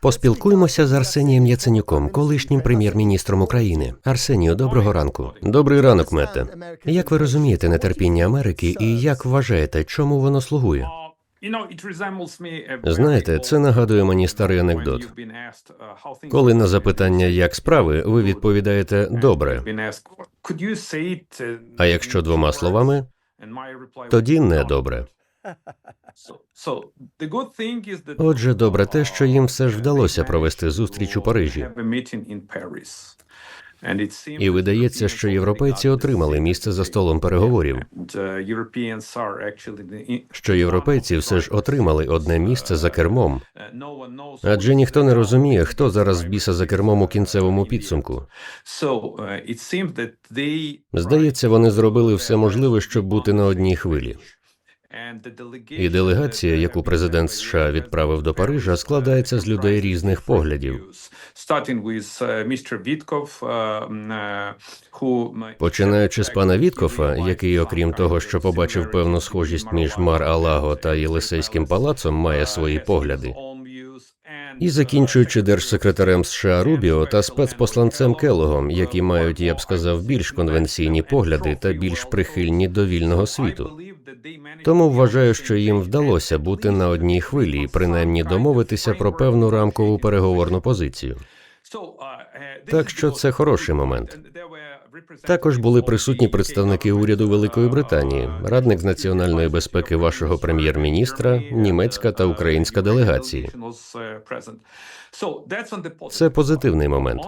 Поспілкуємося з Арсенієм Яценюком, колишнім прем'єр-міністром України. Арсенію, доброго ранку. Добрий ранок, Мете. Як ви розумієте нетерпіння Америки і як вважаєте, чому воно слугує? Знаєте, це нагадує мені старий анекдот. Коли на запитання, як справи, ви відповідаєте добре. А якщо двома словами, тоді не добре. Отже, добре те, що їм все ж вдалося провести зустріч у Парижі. І видається, що європейці отримали місце за столом переговорів. Що європейці все ж отримали одне місце за кермом. Адже ніхто не розуміє, хто зараз біса за кермом у кінцевому підсумку. Здається, вони зробили все можливе, щоб бути на одній хвилі. І делегація, яку президент США відправив до Парижа, складається з людей різних поглядів. Починаючи з пана Віткофа, який, окрім того, що побачив певну схожість між Мар-Алаго та Єлисейським палацом, має свої погляди. І закінчуючи держсекретарем США Рубіо та спецпосланцем Келогом, які мають, я б сказав, більш конвенційні погляди та більш прихильні до вільного світу. Тому вважаю, що їм вдалося бути на одній хвилі і принаймні домовитися про певну рамкову переговорну позицію. Так що це хороший момент. Також були присутні представники уряду Великої Британії, радник з національної безпеки вашого прем'єр-міністра, німецька та українська делегації. Це позитивний момент.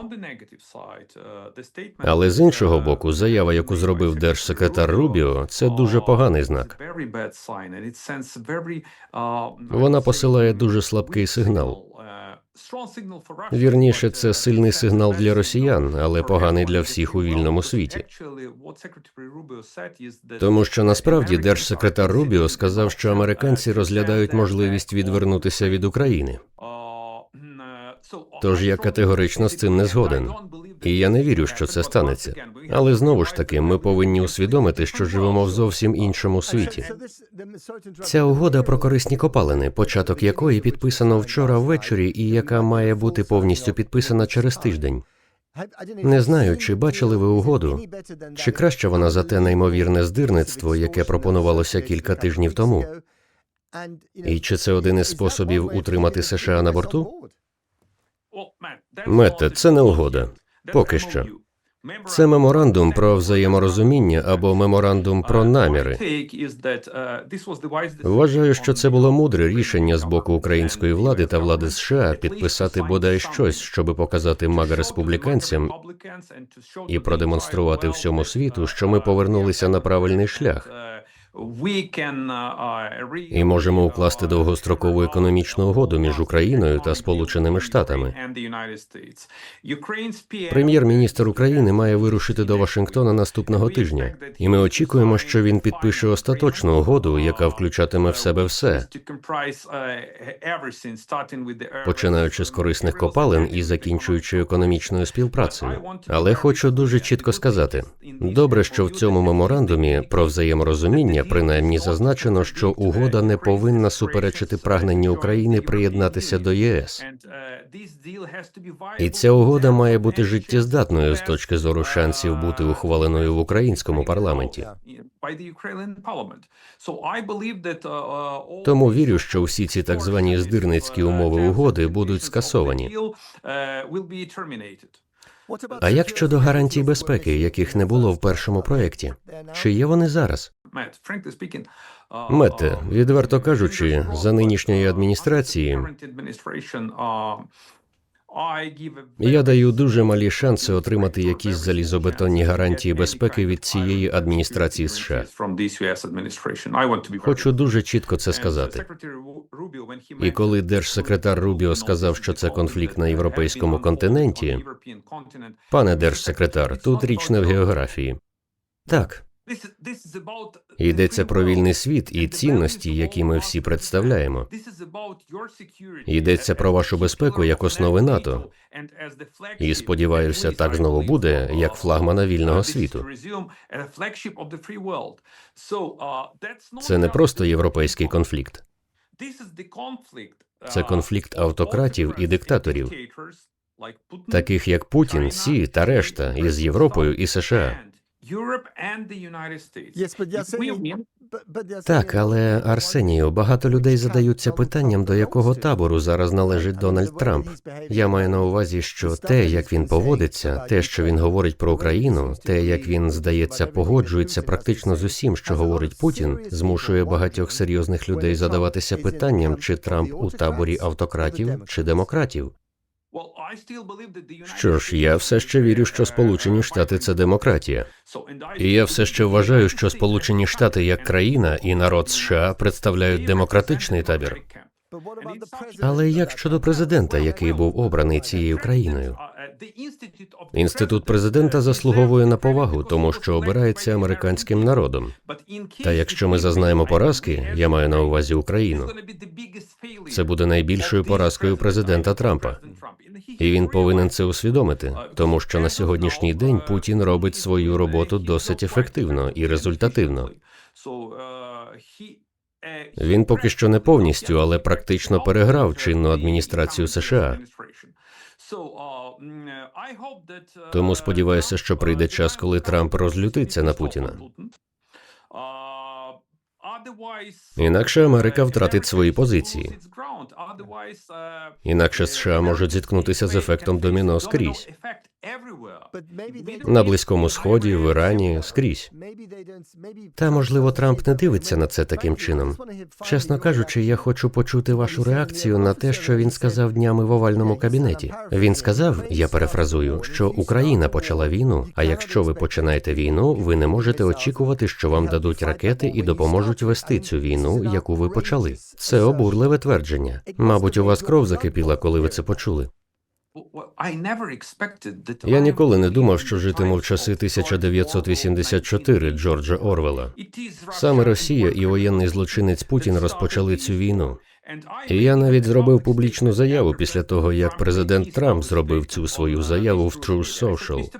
Але з іншого боку, заява, яку зробив держсекретар Рубіо, це дуже поганий знак. Вона посилає дуже слабкий сигнал. Вірніше, це сильний сигнал для росіян, але поганий для всіх у вільному світі. Тому що насправді держсекретар Рубіо сказав, що американці розглядають можливість відвернутися від України. Тож я категорично з цим не згоден. І я не вірю, що це станеться. Але знову ж таки, ми повинні усвідомити, що живемо в зовсім іншому світі. Ця угода про корисні копалини, початок якої підписано вчора ввечері, і яка має бути повністю підписана через тиждень. Не знаю, чи бачили ви угоду, чи краще вона за те неймовірне здирництво, яке пропонувалося кілька тижнів тому. І чи це один із способів утримати США на борту? Метте, це не угода. Поки що. Це меморандум про взаєморозуміння або меморандум про наміри. Вважаю, що це було мудре рішення з боку української влади та влади США підписати бодай щось, щоб показати мага республіканцям і продемонструвати всьому світу, що ми повернулися на правильний шлях. І можемо укласти довгострокову економічну угоду між Україною та Сполученими Штатами. Прем'єр-міністр України має вирушити до Вашингтона наступного тижня, і ми очікуємо, що він підпише остаточну угоду, яка включатиме в себе все, починаючи з корисних копалин і закінчуючи економічною співпрацею. Але хочу дуже чітко сказати: добре, що в цьому меморандумі про взаєморозуміння принаймні зазначено, що угода не повинна суперечити прагненню України приєднатися до ЄС. І ця угода має бути життєздатною з точки зору шансів бути ухваленою в українському парламенті. Тому вірю, що всі ці так звані здирницькі умови угоди будуть скасовані. А як щодо гарантій безпеки, яких не було в першому проєкті? Чи є вони зараз? Мете, відверто кажучи, за нинішньої адміністрації я даю дуже малі шанси отримати якісь залізобетонні гарантії безпеки від цієї адміністрації США. Хочу дуже чітко це сказати. І коли держсекретар Рубіо сказав, що це конфлікт на європейському континенті, пане держсекретар, тут річ не в географії. Так, йдеться про вільний світ і цінності, які ми всі представляємо. Йдеться про вашу безпеку як основи НАТО. І сподіваюся, так знову буде, як флагмана вільного світу. Це не просто європейський конфлікт. Це конфлікт автократів і диктаторів, таких як Путін, Сі та решта із Європою і США. Так, але Арсенію, багато людей задаються питанням, до якого табору зараз належить Дональд Трамп. Я маю на увазі, що те, як він поводиться, те, що він говорить про Україну, те, як він здається, погоджується практично з усім, що говорить Путін, змушує багатьох серйозних людей задаватися питанням, чи Трамп у таборі автократів чи демократів. Що ж, я все ще вірю, що Сполучені Штати це демократія. І я все ще вважаю, що Сполучені Штати як країна і народ США представляють демократичний табір. Але як щодо президента, який був обраний цією країною? Інститут президента заслуговує на повагу, тому що обирається американським народом. Та якщо ми зазнаємо поразки, я маю на увазі Україну. Це буде найбільшою поразкою президента Трампа. І він повинен це усвідомити, тому що на сьогоднішній день Путін робить свою роботу досить ефективно і результативно. Він поки що не повністю, але практично переграв чинну адміністрацію США. Тому сподіваюся, що прийде час, коли Трамп розлютиться на Путіна. Інакше Америка втратить свої позиції. Інакше США можуть зіткнутися з ефектом доміно скрізь. На Близькому Сході, в Ірані, скрізь. Та можливо Трамп не дивиться на це таким чином. Чесно кажучи, я хочу почути вашу реакцію на те, що він сказав днями в овальному кабінеті. Він сказав, я перефразую, що Україна почала війну. А якщо ви починаєте війну, ви не можете очікувати, що вам дадуть ракети і допоможуть вести цю війну, яку ви почали. Це обурливе твердження. Мабуть, у вас кров закипіла, коли ви це почули. Я ніколи не думав, що житиму в часи 1984 Джорджа Орвела. Саме Росія і воєнний злочинець Путін розпочали цю війну. І я навіть зробив публічну заяву після того, як президент Трамп зробив цю свою заяву в Truth Social.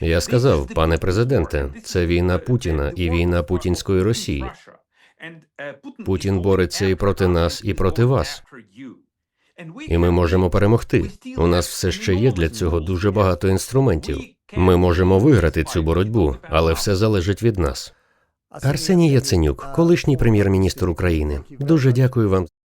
Я сказав, пане президенте, це війна Путіна і війна путінської Росії. Путін бореться і проти нас, і проти вас. І ми можемо перемогти. У нас все ще є для цього дуже багато інструментів. Ми можемо виграти цю боротьбу, але все залежить від нас. Арсеній Яценюк, колишній прем'єр-міністр України. Дуже дякую вам